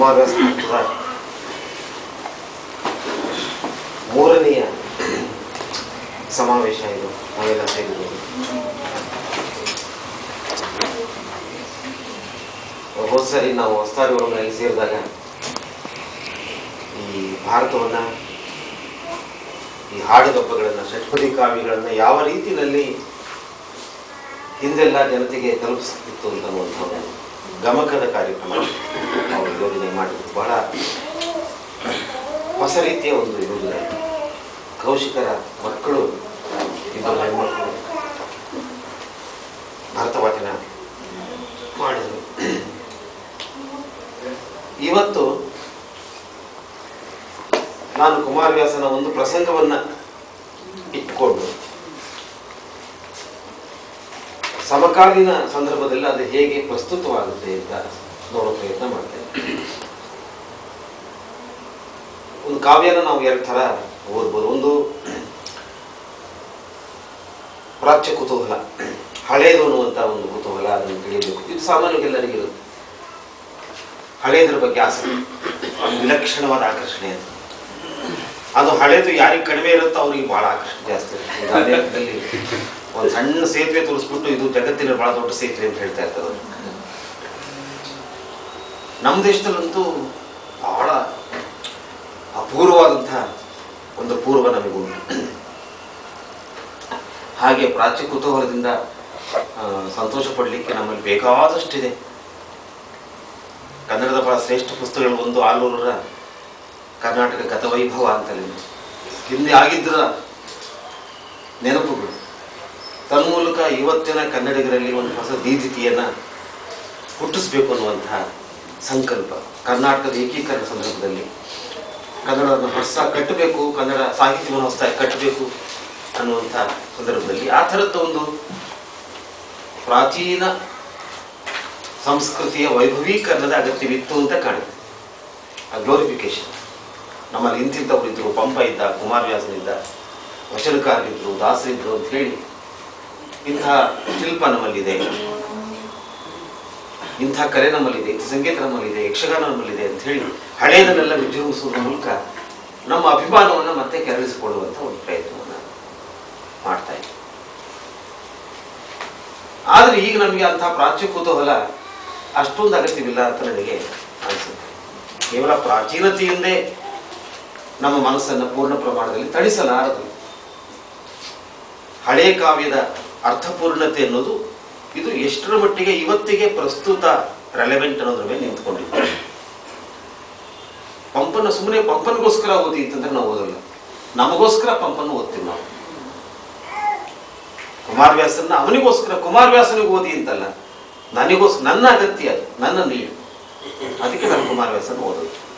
ಭಕ್ತರ ಮೂರನೆಯ ಸಮಾವೇಶ ಇದು ನಾವೆಲ್ಲ ಸೇರಿದ್ದೀವಿ ಹೋದ ಸರಿ ನಾವು ಒಳಗಡೆ ಸೇರಿದಾಗ ಈ ಭಾರತವನ್ನ, ಈ ಹಾಡುಗಬ್ಬಗಳನ್ನು ಷಟ್ಪದಿ ಕಾವ್ಯಗಳನ್ನ ಯಾವ ರೀತಿಯಲ್ಲಿ ಹಿಂದೆಲ್ಲ ಜನತೆಗೆ ತಲುಪಿಸುತ್ತಿತ್ತು ಅಂತ ನೋಡ್ತಾ ಗಮಕದ ಕಾರ್ಯಕ್ರಮ. ಅವರು ಯೋಜನೆ ಮಾಡಿದ್ರು. ಬಹಳ ಹೊಸ ರೀತಿಯ ಒಂದು ಯೋಜನೆ ಕೌಶಿಕರ ಮಕ್ಕಳು ಇಬ್ಬರು ಹೆಣ್ಮಕ್ಕಳು ಭಾರತವಾಚನ ಮಾಡಿದರು. ಇವತ್ತು ನಾನು ಕುಮಾರವ್ಯಾಸನ ಒಂದು ಪ್ರಸಂಗವನ್ನು ಇಟ್ಕೊಂಡು ಸಮಕಾಲೀನ ಸಂದರ್ಭದಲ್ಲಿ ಅದು ಹೇಗೆ ಪ್ರಸ್ತುತವಾಗುತ್ತೆ ಅಂತ ನೋಡೋ ಪ್ರಯತ್ನ ಮಾಡ್ತೇನೆ. ಒಂದು ಕಾವ್ಯನ ನಾವು ಎರಡು ಥರ ಓದ್ಬೋದು. ಒಂದು ಪ್ರಾಚ್ಯ ಕುತೂಹಲ, ಹಳೇದು ಅನ್ನುವಂಥ ಒಂದು ಕುತೂಹಲ ಅದನ್ನು ತಿಳಿಯಬೇಕು. ಇದು ಸಾಮಾನ್ಯವಾಗಿ ಇರುತ್ತೆ ಹಳೇದ್ರ ಬಗ್ಗೆ ಆಸಕ್ತಿ ವಿಲಕ್ಷಣವಾದ ಆಕರ್ಷಣೆ ಅದು. ಅದು ಹಳೇದು ಯಾರಿಗೆ ಕಡಿಮೆ ಇರುತ್ತೋ ಅವ್ರಿಗೆ ಭಾಳ ಆಕರ್ಷಣೆ ಜಾಸ್ತಿ ಇರುತ್ತೆ. ಒಂದು ಸಣ್ಣ ಸೇತುವೆ ತೋರಿಸ್ಬಿಟ್ಟು ಇದು ಜಗತ್ತಿನ ಬಹಳ ದೊಡ್ಡ ಸೇತುವೆ ಅಂತ ಹೇಳ್ತಾ ಇರ್ತಾರೆ. ನಮ್ಮ ದೇಶದಲ್ಲಂತೂ ಬಹಳ ಅಪೂರ್ವವಾದಂತಹ ಒಂದು ಪೂರ್ವ ನಮಗೂ ಹಾಗೆ ಪ್ರಾಚ್ಯ ಕುತೂಹಲದಿಂದ ಸಂತೋಷ ಪಡಲಿಕ್ಕೆ ನಮ್ಮಲ್ಲಿ ಬೇಕಾದಷ್ಟಿದೆ. ಕನ್ನಡದ ಬಹಳ ಶ್ರೇಷ್ಠ ಪುಸ್ತಕಗಳು ಒಂದು ಆಲೂರರ ಕರ್ನಾಟಕ ಗತವೈಭವ ಅಂತಲೇ. ಹಿಂದೆ ಆಗಿದ್ದರ ನೆನಪುಗಳು. ತನ್ಮೂಲಕ ಇವತ್ತಿನ ಕನ್ನಡಿಗರಲ್ಲಿ ಒಂದು ಹೊಸ ದೀದಿತಿಯನ್ನು ಹುಟ್ಟಿಸ್ಬೇಕು ಅನ್ನುವಂತಹ ಸಂಕಲ್ಪ. ಕರ್ನಾಟಕದ ಏಕೀಕರಣ ಸಂದರ್ಭದಲ್ಲಿ ಕನ್ನಡವನ್ನು ಹೊಸ ಕಟ್ಟಬೇಕು, ಕನ್ನಡ ಸಾಹಿತ್ಯವನ್ನು ಹೊಸದಾಗಿ ಕಟ್ಟಬೇಕು ಅನ್ನುವಂಥ ಸಂದರ್ಭದಲ್ಲಿ ಆ ಥರದ ಒಂದು ಪ್ರಾಚೀನ ಸಂಸ್ಕೃತಿಯ ವೈಭವೀಕರಣದ ಅಗತ್ಯವಿತ್ತು ಅಂತ ಕಾಣುತ್ತೆ. ಆ ಗ್ಲೋರಿಫಿಕೇಶನ್ ನಮ್ಮಲ್ಲಿ ಇಂತಿಂಥವ್ರು ಇದ್ದರು ಪಂಪ ಇದ್ದ, ಕುಮಾರವ್ಯಾಸನಿದ್ದ ವಚನಕಾರರಿದ್ರು ದಾಸರಿದ್ರು ಅಂತ ಹೇಳಿ ಇಂಥ ಶಿಲ್ಪ ನಮ್ಮಲ್ಲಿದೆ. ಇಂಥ ಕಲೆ ನಮ್ಮಲ್ಲಿದೆ, ಇಂಥ ಸಂಗೀತ ನಮ್ಮಲ್ಲಿದೆ, ಯಕ್ಷಗಾನ ನಮ್ಮಲ್ಲಿದೆ ಅಂತ ಹೇಳಿ ಹಳೆಯದನ್ನೆಲ್ಲ ವಿಜೃಂಭಿಸುವ ಮೂಲಕ ನಮ್ಮ ಅಭಿಮಾನವನ್ನು ಮತ್ತೆ ಕೆರಳಿಸಿಕೊಳ್ಳುವಂಥ ಒಂದು ಪ್ರಯತ್ನವನ್ನು ಮಾಡ್ತಾ ಇದ್ದೆ ಆದ್ರೆ ಈಗ ನಮಗೆ ಅಂತಹ ಪ್ರಾಚ್ಯ ಕುತೂಹಲ ಅಷ್ಟೊಂದು ಅಗತ್ಯವಿಲ್ಲ ಅಂತ ನನಗೆ ಅನಿಸುತ್ತೆ. ಕೇವಲ ಪ್ರಾಚೀನತೆಯಿಂದೇ ನಮ್ಮ ಮನಸ್ಸನ್ನು ಪೂರ್ಣ ಪ್ರಮಾಣದಲ್ಲಿ ತಣಿಸಲಾರದು. ಹಳೆ ಕಾವ್ಯದ ಅರ್ಥಪೂರ್ಣತೆ ಅನ್ನೋದು ಇದು ಎಷ್ಟರ ಮಟ್ಟಿಗೆ ಇವತ್ತಿಗೆ ಪ್ರಸ್ತುತ ರೆಲೆವೆಂಟ್ ಅನ್ನೋದ್ರ ಮೇಲೆ ನಿಂತ್ಕೊಂಡಿದೆ. ಪಂಪನ ಸುಮ್ಮನೆ ಪಂಪನಗೋಸ್ಕರ ಓದಿ ಅಂತಂದ್ರೆ ನಾವು ಓದಲ್ಲ. ನಮಗೋಸ್ಕರ ಪಂಪನ್ನು ಓದ್ತೀವಿ ನಾವು. ಕುಮಾರವ್ಯಾಸನ ಅವನಿಗೋಸ್ಕರ, ಕುಮಾರವ್ಯಾಸನಿಗೆ ಓದಿ ಅಂತಲ್ಲ. ನನಗೋಸ್ಕರ ನನ್ನ ಅಗತ್ಯ, ನನ್ನ ನೀಡು. ಅದಕ್ಕೆ ನಾನು ಕುಮಾರವ್ಯಾಸನ ಓದೋದು.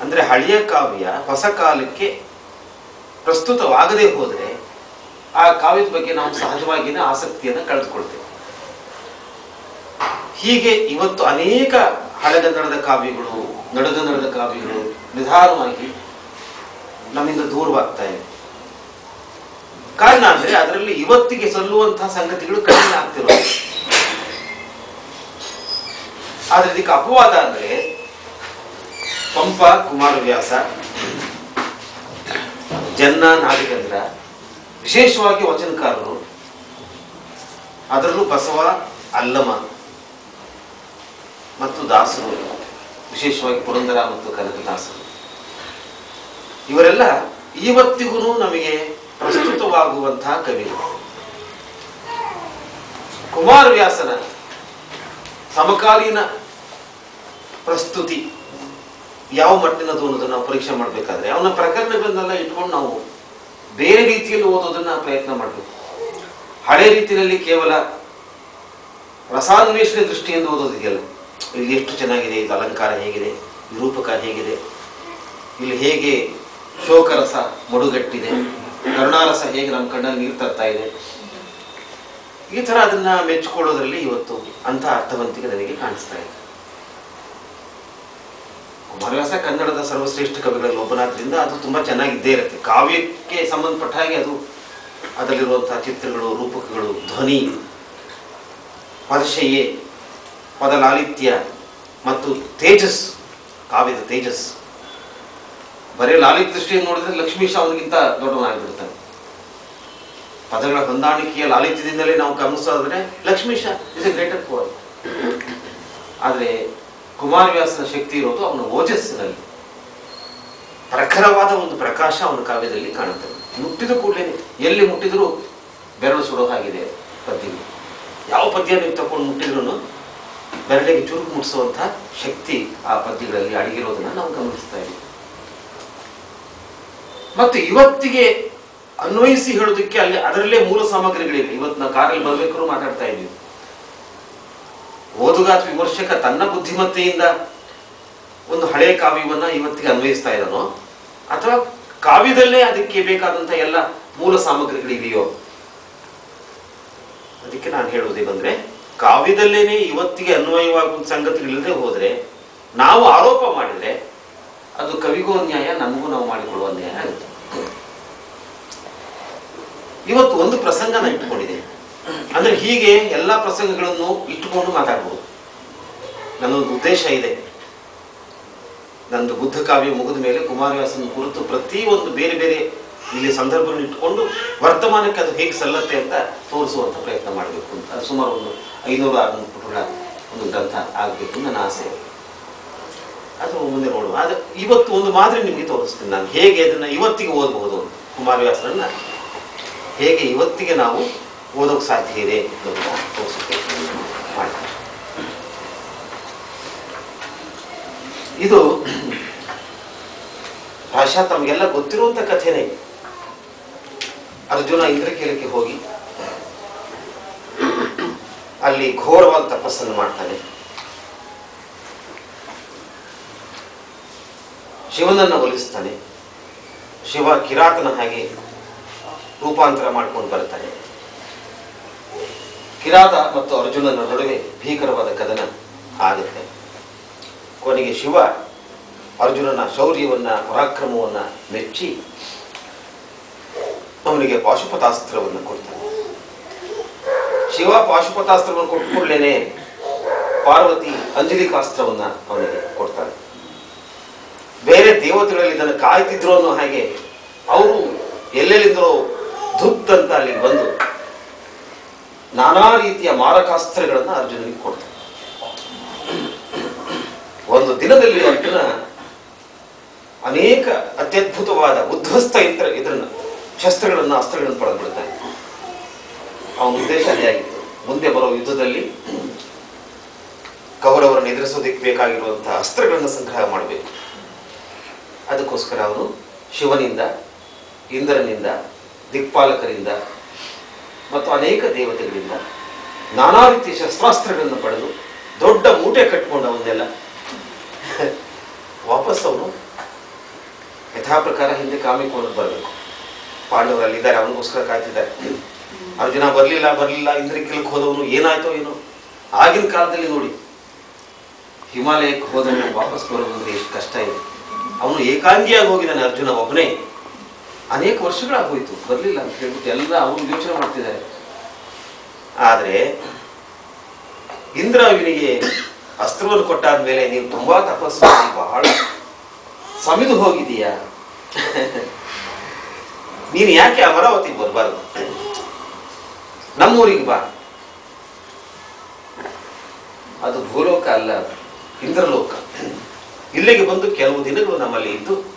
ಅಂದ್ರೆ ಹಳೆಯ ಕಾವ್ಯ ಹೊಸ ಕಾಲಕ್ಕೆ ಪ್ರಸ್ತುತವಾಗದೇ ಹೋದರೆ ಆ ಕಾವ್ಯದ ಬಗ್ಗೆ ನಾವು ಸಹಜವಾಗಿನ ಆಸಕ್ತಿಯನ್ನು ಕಳೆದುಕೊಳ್ತೇವೆ. ಹೀಗೆ ಇವತ್ತು ಅನೇಕ ಹಳೆಗನ್ನಡದ ಕಾವ್ಯಗಳು ನಡುಗನ್ನಡದ ಕಾವ್ಯಗಳು ನಿಧಾನವಾಗಿ ನಮ್ಮಿಂದ ದೂರವಾಗ್ತಾ ಇವೆ ಕಾರಣ ಅಂದ್ರೆ ಅದರಲ್ಲಿ ಇವತ್ತಿಗೆ ಸಲ್ಲುವಂತಹ ಸಂಗತಿಗಳು ಕಡಿಮೆ ಆಗ್ತಿರೋ ಆದ್ರೆ ಇದಕ್ಕೆ ಅಪವಾದ ಅಂದ್ರೆ ಪಂಪ ಕುಮಾರವ್ಯಾಸ, ಜನ್ನ ನಾಡಿಗಂದ್ರ ವಿಶೇಷವಾಗಿ ವಚನಕಾರರು, ಅದರಲ್ಲೂ ಬಸವ ಅಲ್ಲಮ ಮತ್ತು ದಾಸರು ವಿಶೇಷವಾಗಿ ಪುರಂದರ ಮತ್ತು ಕನಕದಾಸರು ಇವರೆಲ್ಲ ಇವತ್ತಿಗೂ ನಮಗೆ ಪ್ರಸ್ತುತವಾಗುವಂತಹ ಕವಿಗಳು. ಕುಮಾರವ್ಯಾಸನ ಸಮಕಾಲೀನ ಪ್ರಸ್ತುತಿ ಯಾವ ಮಟ್ಟಿನದು ಅನ್ನೋದನ್ನು ನಾವು ಪರೀಕ್ಷೆ ಮಾಡಬೇಕಾದ್ರೆ, ಅವನ ಪ್ರಕರಣಗಳನ್ನೆಲ್ಲ ಇಟ್ಕೊಂಡು ನಾವು ಬೇರೆ ರೀತಿಯಲ್ಲಿ ಓದೋದನ್ನ ಪ್ರಯತ್ನ ಮಾಡಬೇಕು. ಹಳೆ ರೀತಿಯಲ್ಲಿ ಕೇವಲ ರಸಾನ್ವೇಷಣೆ ದೃಷ್ಟಿಯಿಂದ ಓದೋದಿದೆಯಲ್ಲ ಇಲ್ಲಿ ಎಷ್ಟು ಚೆನ್ನಾಗಿದೆ, ಇದು ಅಲಂಕಾರ ಹೇಗಿದೆ ನಿರೂಪಕ ಹೇಗಿದೆ, ಇಲ್ಲಿ ಹೇಗೆ ಶೋಕರಸ ಮಡುಗಟ್ಟಿದೆ, ಕರುಣಾರಸ ಹೇಗೆ ನಮ್ಮ ಕಣ್ಣಲ್ಲಿ ನೀರು ತರ್ತಾ ಇದೆ. ಈ ಥರ ಅದನ್ನ ಮೆಚ್ಚಿಕೊಳ್ಳೋದ್ರಲ್ಲಿ ಇವತ್ತು ಅಂತ ಅರ್ಥವಂತಿಕೆ ನನಗೆ ಕಾಣಿಸ್ತಾ ಇದೆ. ಕುಮಾರವ್ಯಾಸ ಕನ್ನಡದ ಸರ್ವಶ್ರೇಷ್ಠ ಕವಿಗಳಲ್ಲಿ ಒಬ್ಬನಾದ್ರಿಂದ ಅದು ತುಂಬಾ ಚೆನ್ನಾಗಿದ್ದೇ ಇರುತ್ತೆ. ಕಾವ್ಯಕ್ಕೆ ಸಂಬಂಧಪಟ್ಟ ಹಾಗೆ ಅದು ಅದರಲ್ಲಿರುವಂತಹ ಚಿತ್ರಗಳು, ರೂಪಕಗಳು, ಧ್ವನಿ ಪದಶಯ್ಯೆ ಪದ ಲಾಲಿತ್ಯ ಮತ್ತು ತೇಜಸ್, ಕಾವ್ಯದ ತೇಜಸ್. ಬರೀ ಲಾಲಿತ್ಯ ದೃಷ್ಟಿಯನ್ನು ನೋಡಿದ್ರೆ ಲಕ್ಷ್ಮೀಶ ಅವನಿಗಿಂತ ದೊಡ್ಡವನಾಗಿಬಿಡ್ತಾನೆ. ಪದಗಳ ಹೊಂದಾಣಿಕೆಯ ಲಾಲಿತ್ಯದಿಂದಲೇ ನಾವು ಗಮನಿಸೋದ್ರೆ Lakshmisha is a greater poet ಆದರೆ ಕುಮಾರವ್ಯಾಸನ ಶಕ್ತಿ ಇರೋದು ಅವನ ಓಜಸ್ಸಿನಲ್ಲಿ. ಪ್ರಖರವಾದ ಒಂದು ಪ್ರಕಾಶ ಅವನ ಕಾವ್ಯದಲ್ಲಿ ಕಾಣುತ್ತದೆ ಮುಟ್ಟಿದ ಕೂಡಲೇ ಎಲ್ಲಿ ಮುಟ್ಟಿದ್ರು ಬೆರಳು ಸುಡೋ ಹಾಗಿದೆ ಪದ್ಯಗಳು. ಯಾವ ಪದ್ಯ ನೀವು ತಗೊಂಡು ಮುಟ್ಟಿದ್ರು ಬೆರಳಿಗೆ ಚುರುಕು ಮುಟ್ಟಿಸುವಂತಹ ಶಕ್ತಿ ಆ ಪದ್ಯಗಳಲ್ಲಿ ಅಡಗಿರೋದನ್ನ ನಾವು ಗಮನಿಸ್ತಾ ಇದ್ದೀವಿ. ಮತ್ತು ಇವತ್ತಿಗೆ ಅನ್ವಯಿಸಿ ಹೇಳೋದಕ್ಕೆ ಅಲ್ಲಿ ಅದರಲ್ಲೇ ಮೂಲ ಸಾಮಗ್ರಿಗಳಿವೆ. ಇವತ್ತು ನಾವು ಕಾರಲ್ಲಿ ಬರಬೇಕಾದ್ರೂ ಮಾತಾಡ್ತಾ ಇದ್ದೀವಿ. ಓದುಗ ವಿಮರ್ಶಕ ತನ್ನ ಬುದ್ಧಿಮತ್ತೆಯಿಂದ ಒಂದು ಹಳೆಯ ಕಾವ್ಯವನ್ನ ಇವತ್ತಿಗೆ ಅನ್ವಯಿಸ್ತಾ ಇದ್ದಾನೋ, ಅಥವಾ ಕಾವ್ಯದಲ್ಲೇ ಅದಕ್ಕೆ ಬೇಕಾದಂಥ ಎಲ್ಲ ಮೂಲ ಸಾಮಗ್ರಿಗಳಿವೆಯೋ? ಅದಕ್ಕೆ ನಾನು ಹೇಳುವುದೇ ಬಂದ್ರೆ ಕಾವ್ಯದಲ್ಲೇನೆ ಇವತ್ತಿಗೆ ಅನ್ವಯವಾಗುವಂಥ ಸಂಗತಿಗಳಿಲ್ಲದೆ ಹೋದ್ರೆ, ನಾವು ಆರೋಪ ಮಾಡಿದ್ರೆ ಅದು ಕವಿಗೂ ಅನ್ಯಾಯ, ನಮಗೂ ನಾವು ಮಾಡಿಕೊಳ್ಳುವ ಅನ್ಯಾಯ ಆಗುತ್ತೆ. ಇವತ್ತು ಒಂದು ಪ್ರಸಂಗನ ಇಟ್ಟುಕೊಂಡಿದೆ ಅಂದ್ರೆ ಹೀಗೆ ಎಲ್ಲ ಪ್ರಸಂಗಗಳನ್ನು ಇಟ್ಟುಕೊಂಡು ಮಾತಾಡ್ಬೋದು. ನನ್ನೊಂದು ಉದ್ದೇಶ ಇದೆ. ನಂದು ಬುದ್ಧ ಕಾವ್ಯ ಮುಗಿದ ಮೇಲೆ ಕುಮಾರವ್ಯಾಸನ ಕುರಿತು ಪ್ರತಿಯೊಂದು ಬೇರೆ ಬೇರೆ ಇಲ್ಲಿ ಸಂದರ್ಭವನ್ನು ಇಟ್ಟುಕೊಂಡು ವರ್ತಮಾನಕ್ಕೆ ಅದು ಹೇಗೆ ಸಲ್ಲತ್ತೆ ಅಂತ ತೋರಿಸುವಂತ ಪ್ರಯತ್ನ ಮಾಡಬೇಕು ಅಂತ. ಸುಮಾರು ಒಂದು ಐನೂರು ಆರುನೂರು ಪುಟಗಳ ಒಂದು ಗ್ರಂಥ ಆಗಬೇಕು ನನ್ನ ಆಸೆ. ಅದು ಮುಂದೆ ನೋಡುವ. ಆದ್ರೆ ಇವತ್ತು ಒಂದು ಮಾದರಿ ನಿಮಗೆ ತೋರಿಸ್ತೀನಿ ನಾನು. ಹೇಗೆ ಅದನ್ನ ಇವತ್ತಿಗೆ ಓದಬಹುದು ಕುಮಾರವ್ಯಾಸರನ್ನ ಹೇಗೆ ಇವತ್ತಿಗೆ ನಾವು ಓದೋಕೆ ಸಾಧ್ಯ ಇದೆ ಅನ್ನೋದನ್ನ ತೋರಿಸುತ್ತೆ ಮಾಡ್ತಾರೆ ಇದು ಭಾಷಾ ತಮಗೆಲ್ಲ ಗೊತ್ತಿರುವಂತ ಕಥೆನೇ ಅರ್ಜುನ ಇಂದ್ರಕೀಲಕ್ಕೆ ಹೋಗಿ ಅಲ್ಲಿ ಘೋರವಾದ ತಪಸ್ಸನ್ನು ಮಾಡ್ತಾನೆ ಶಿವನನ್ನ ಒಲಿಸ್ತಾನೆ ಶಿವ ಕಿರಾತನ ಹಾಗೆ ರೂಪಾಂತರ ಮಾಡ್ಕೊಂಡು ಬರ್ತಾನೆ ಕಿರಾತ ಮತ್ತು ಅರ್ಜುನನ ನಡುವೆ ಭೀಕರವಾದ ಕದನ ಆಗುತ್ತೆ. ಕೊನೆಗೆ ಶಿವ ಅರ್ಜುನನ ಶೌರ್ಯವನ್ನ, ಪರಾಕ್ರಮವನ್ನ ಮೆಚ್ಚಿ ಅವನಿಗೆ ಪಾಶುಪತಾಸ್ತ್ರವನ್ನು ಕೊಡ್ತಾನೆ. ಶಿವ ಪಾಶುಪತಾಸ್ತ್ರವನ್ನು ಕೊಟ್ಟುಕೊಳ್ಳೇನೆ ಪಾರ್ವತಿ ಅಂಜಲಿಕಾಸ್ತ್ರವನ್ನ ಅವನಿಗೆ ಕೊಡ್ತಾನೆ. ಬೇರೆ ದೇವತೆಗಳಲ್ಲಿ ಇದನ್ನು ಕಾಯ್ತಿದ್ರು ಅನ್ನೋ ಹಾಗೆ ಅವರು ಎಲ್ಲೆಲ್ಲಿಂದಲೋ ಧುತ್ ಅಂತ ಅಲ್ಲಿ ಬಂದು ನಾನಾ ರೀತಿಯ ಮಾರಕಾಸ್ತ್ರಗಳನ್ನು ಅರ್ಜುನನಿಗೆ ಕೊಡ್ತಾರೆ ಒಂದು ದಿನದಲ್ಲಿ ಅರ್ಜುನ ಅನೇಕ ಅತ್ಯದ್ಭುತವಾದ ಉದ್ಧ್ವಸ್ತ ಯಂತ್ರ, ಇದನ್ನ ಶಸ್ತ್ರಗಳನ್ನ, ಅಸ್ತ್ರಗಳನ್ನು ಪಡೆದು ಬಿಡ್ತಾನೆ ಅವನ ಉದ್ದೇಶ ಅದೇ ಆಗಿತ್ತು. ಮುಂದೆ ಬರೋ ಯುದ್ಧದಲ್ಲಿ ಕೌರವರನ್ನು ಎದುರಿಸೋದಕ್ಕೆ ಬೇಕಾಗಿರುವಂತಹ ಅಸ್ತ್ರಗಳನ್ನು ಸಂಗ್ರಹ ಮಾಡಬೇಕು. ಅದಕ್ಕೋಸ್ಕರ ಅವನು ಶಿವನಿಂದ, ಇಂದ್ರನಿಂದ, ದಿಕ್ಪಾಲಕರಿಂದ ಮತ್ತು ಅನೇಕ ದೇವತೆಗಳಿಂದ ನಾನಾ ರೀತಿಯ ಶಸ್ತ್ರಾಸ್ತ್ರಗಳನ್ನು ಪಡೆದು ದೊಡ್ಡ ಮೂಟೆ ಕಟ್ಕೊಂಡು ಅವನ್ನೆಲ್ಲ ವಾಪಸ್ ಅವನು ಯಥಾ ಪ್ರಕಾರ ಹಿಂದೆ ಕಾಮಿಕೊಂಡು ಬರಬೇಕು. ಪಾಂಡವರಲ್ಲಿ ಇದ್ದಾರೆ, ಅವನಿಗೋಸ್ಕರ ಕಾಯ್ತಿದ್ದಾರೆ. ಅರ್ಜುನ ಬರಲಿಲ್ಲ ಬರಲಿಲ್ಲ ಇಂದ್ರಕಿಲಕ್ಕೆ ಹೋದವನು ಏನಾಯ್ತೋ ಏನೋ. ಆಗಿನ ಕಾಲದಲ್ಲಿ ನೋಡಿ, ಹಿಮಾಲಯಕ್ಕೆ ಹೋದವನು ವಾಪಸ್ ಬರೋದು ಎಷ್ಟು ಕಷ್ಟ ಇದೆ. ಅವನು ಏಕಾಂಗಿಯಾಗಿ ಹೋಗಿದ್ದಾನೆ ಅರ್ಜುನ ಒಬ್ಬನೇ. ಅನೇಕ ವರ್ಷಗಳಾಗೋಯ್ತು, ಬರಲಿಲ್ಲ ಅಂತ ಹೇಳ್ಬಿಟ್ಟು ಎಲ್ಲ ಅವರು ಯೋಚನೆ ಮಾಡ್ತಿದ್ದಾರೆ. ಆದ್ರೆ, ಇಂದ್ರ ಅವನಿಗೆ ಅಸ್ತ್ರವನ್ನು ಕೊಟ್ಟಾದ್ಮೇಲೆ ನೀವು ತುಂಬಾ ತಪಸ್ಸು ಮಾಡಿ, ಬಹಳ ಸಮಿದು ಹೋಗಿದೀಯಾ ನೀನು ಯಾಕೆ ಅಮರಾವತಿಗೆ ಬರಬಾರ್ದು? ನಮ್ಮೂರಿಗೆ ಬಾ. ಅದು ಭೂಲೋಕ ಅಲ್ಲ, ಇಂದ್ರಲೋಕ. ಇಲ್ಲಿಗೆ ಬಂದು ಕೆಲವು ದಿನಗಳು ನಮ್ಮಲ್ಲಿ ಇದ್ದು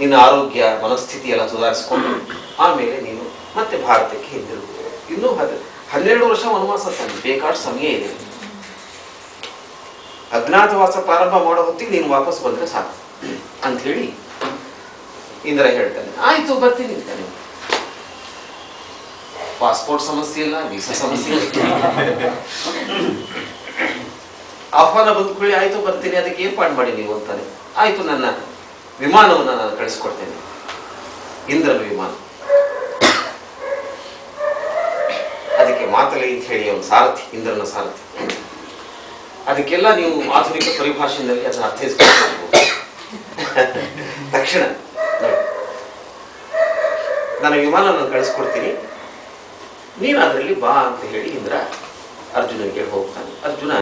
ನಿನ್ನ ಆರೋಗ್ಯ, ಮನಸ್ಥಿತಿ ಎಲ್ಲ ಸುಧಾರಿಸಿಕೊಂಡು ಆಮೇಲೆ ನೀನು ಮತ್ತೆ ಭಾರತಕ್ಕೆ ಹಿಂದಿರುಗು ಇನ್ನೂ ಹದ್, ಹನ್ನೆರಡು ವರ್ಷ ವನವಾಸ ಬೇಕಾದ ಸಮಯ ಇದೆ. ಅಜ್ಞಾತವಾಸ ಪ್ರಾರಂಭ ಮಾಡೋ ಹೊತ್ತಿಗೆ ನೀನು ವಾಪಸ್ ಬಂದ್ರೆ ಸಾಕು. ಅಂತ ಹೇಳಿ ಇಂದ್ರ ಹೇಳ್ತಾನೆ. ಆಯ್ತು, ಬರ್ತೀನಿ ಅಂತಾನೆ ಪಾಸ್ಪೋರ್ಟ್ ಸಮಸ್ಯೆ ಇಲ್ಲ ವೀಸಾ ಸಮಸ್ಯೆ ಆಹ್ವಾನ ಬಂದ್ಕೊಳ್ಳಿ ಆಯ್ತು, ಬರ್ತೀನಿ, ಅದಕ್ಕೆ ಏರ್ಪಾಡು ಮಾಡಿ ನೀವು? ಅಂತಾನೆ. ಆಯ್ತು, ನನ್ನ ವಿಮಾನವನ್ನು ನಾನು ಕಳಿಸ್ಕೊಡ್ತೇನೆ. ಇಂದ್ರನ ವಿಮಾನ. ಅದಕ್ಕೆ ಮಾತಲೆ ಅಂತ ಹೇಳಿ ಅವನು ಸಾರಥಿ, ಇಂದ್ರನ ಸಾರಥಿ. ಅದಕ್ಕೆಲ್ಲ ನೀವು ಆಧುನಿಕ ಪರಿಭಾಷೆಯಲ್ಲಿ ಅದನ್ನು ಅರ್ಥೈಸ್ಕೊಂಡು ತಕ್ಷಣ ನಾನು ವಿಮಾನವನ್ನು ನಾನು ಕಳಿಸ್ಕೊಡ್ತೀನಿ. ನೀನು ಅದರಲ್ಲಿ ಬಾ ಅಂತ ಹೇಳಿ ಇಂದ್ರ ಅರ್ಜುನನಿಗೆ ಹೋಗ್ತಾನೆ. ಅರ್ಜುನ